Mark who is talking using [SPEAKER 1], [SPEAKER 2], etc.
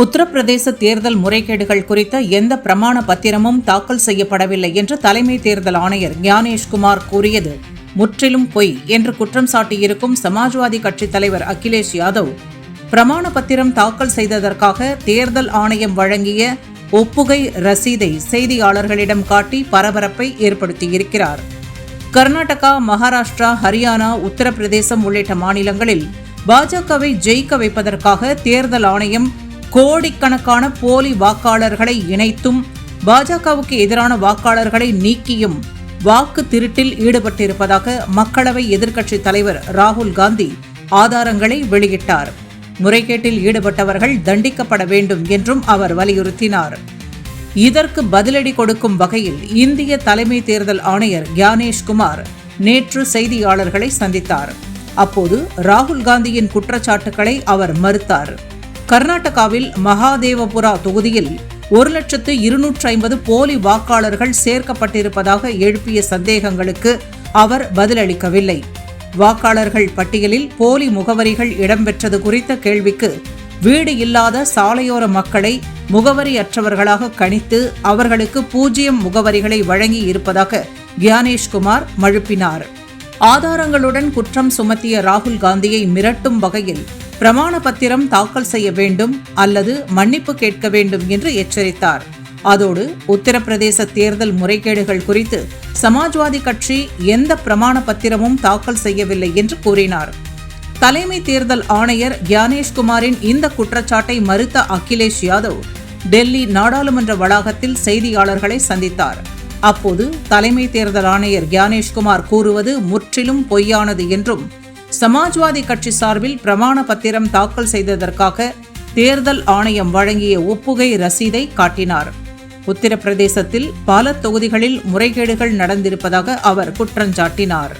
[SPEAKER 1] உத்தரப்பிரதேச தேர்தல் முறைகேடுகள் குறித்த எந்த பிரமாண பத்திரமும் தாக்கல் செய்யப்படவில்லை என்று தலைமை தேர்தல் ஆணையர் ஞானேஷ்குமார் கூறியது. முற்றிலும் பொய் என்று குற்றம் சாட்டியிருக்கும் சமாஜ்வாதி கட்சித் தலைவர் அகிலேஷ் யாதவ் பிரமாண பத்திரம் தாக்கல் செய்ததற்காக தேர்தல் ஆணையம் வழங்கிய ஒப்புகை ரசீதை செய்தியாளர்களிடம் காட்டி பரபரப்பை ஏற்படுத்தியிருக்கிறார். கர்நாடகா மகாராஷ்டிரா ஹரியானா உத்தரப்பிரதேசம் உள்ளிட்ட மாநிலங்களில் பாஜகவை ஜெயிக்க வைப்பதற்காக தேர்தல் ஆணையம் கோடிக்கணக்கான போலி வாக்காளர்களை இணைத்தும் பாஜகவுக்கு எதிரான வாக்காளர்களை நீக்கியும் வாக்கு திருட்டில் ஈடுபட்டிருப்பதாக மக்களவை எதிர்க்கட்சித் தலைவர் ராகுல் காந்தி ஆதாரங்களை வெளியிட்டார். முறைகேட்டில் ஈடுபட்டவர்கள் தண்டிக்கப்பட வேண்டும் என்றும் அவர் வலியுறுத்தினார். இதற்கு பதிலடி கொடுக்கும் வகையில் இந்திய தலைமை தேர்தல் ஆணையர் கியானேஷ் குமார் நேற்று செய்தியாளர்களை சந்தித்தார். அப்போது ராகுல் காந்தியின் குற்றச்சாட்டுகளை அவர் மறுத்தார். கர்நாடகாவில் மகாதேவபுரா தொகுதியில் ஒரு லட்சத்து இருநூற்று ஐம்பது போலி வாக்காளர்கள் சேர்க்கப்பட்டிருப்பதாக எழுப்பிய சந்தேகங்களுக்கு அவர் பதிலளிக்கவில்லை. வாக்காளர்கள் பட்டியலில் போலி முகவரிகள் இடம்பெற்றது குறித்த கேள்விக்கு வீடு இல்லாத சாலையோர மக்களை முகவரியற்றவர்களாக கணித்து அவர்களுக்கு பூஜ்ஜியம் முகவரிகளை வழங்கி இருப்பதாக கியானேஷ்குமார் மழுப்பினார். ஆதாரங்களுடன் குற்றம் சுமத்திய ராகுல் காந்தியை மிரட்டும் வகையில் பிரமாண பத்திரம் தாக்கல் செய்ய வேண்டும் அல்லது மன்னிப்பு கேட்க வேண்டும் என்று எச்சரித்தார். அதோடு உத்தரப்பிரதேச தேர்தல் முறைகேடுகள் குறித்து சமாஜ்வாதி கட்சி எந்த பிரமாண பத்திரமும் தாக்கல் செய்யவில்லை என்று கூறினார். தலைமை தேர்தல் ஆணையர் கியானேஷ்குமாரின் இந்த குற்றச்சாட்டை மறுத்த அகிலேஷ் யாதவ் டெல்லி நாடாளுமன்ற வளாகத்தில் செய்தியாளர்களை சந்தித்தார். அப்போது தலைமை தேர்தல் ஆணையர் கியானேஷ்குமார் கூறுவது முற்றிலும் பொய்யானது என்றும் சமாஜ்வாதி கட்சி சார்பில் பிரமாண பத்திரம் தாக்கல் செய்ததற்காக தேர்தல் ஆணையம் வழங்கிய ஒப்புகை ரசீதை காட்டினார். உத்தரப்பிரதேசத்தில் பல தொகுதிகளில் முறைகேடுகள் நடந்திருப்பதாக அவர் குற்றஞ்சாட்டினார்